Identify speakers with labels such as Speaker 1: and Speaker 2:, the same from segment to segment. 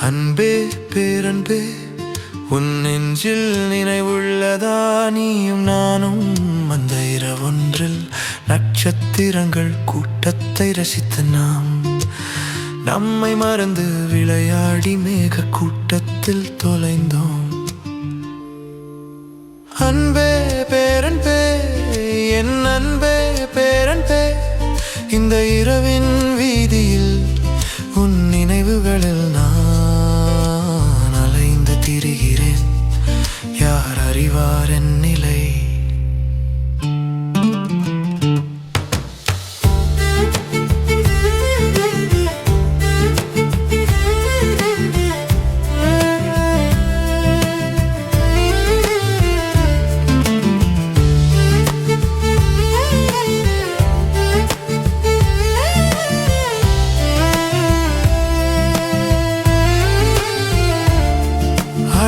Speaker 1: அன்பே பேரன்பே உன் நெஞ்சில் நினைவுள்ளதா நீயும் நானும்? அந்த இரவொன்றில் நட்சத்திரங்கள் கூட்டத்தை ரசித்த நாம். நம்மை மறந்து விளையாடி மேக கூட்டத்தில் தொலைந்தோம். அன்பே பேரன்பே என் அன்பே பேரன்பே இந்த இரவின் அலைந்து யார் அறிவார் என் நிலை?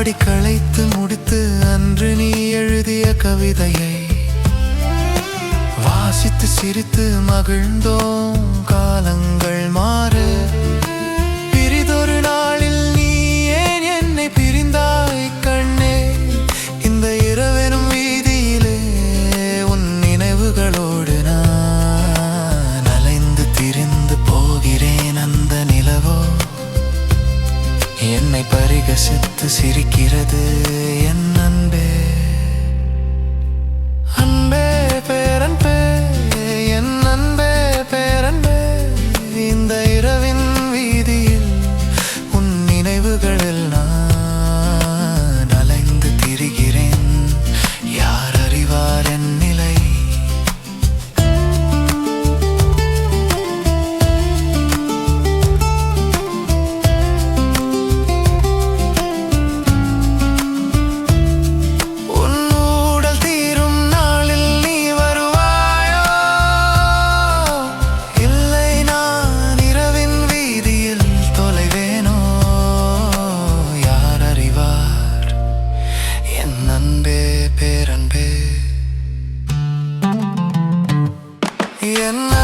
Speaker 1: பாடி களைத்து முடித்து அன்று நீ எழுதிய கவிதையை வாசித்து சிரித்து மகிழ்ந்தோம் காலங்கள். பரிகசித்து சிரிக்கிறது என் அன்பே. and I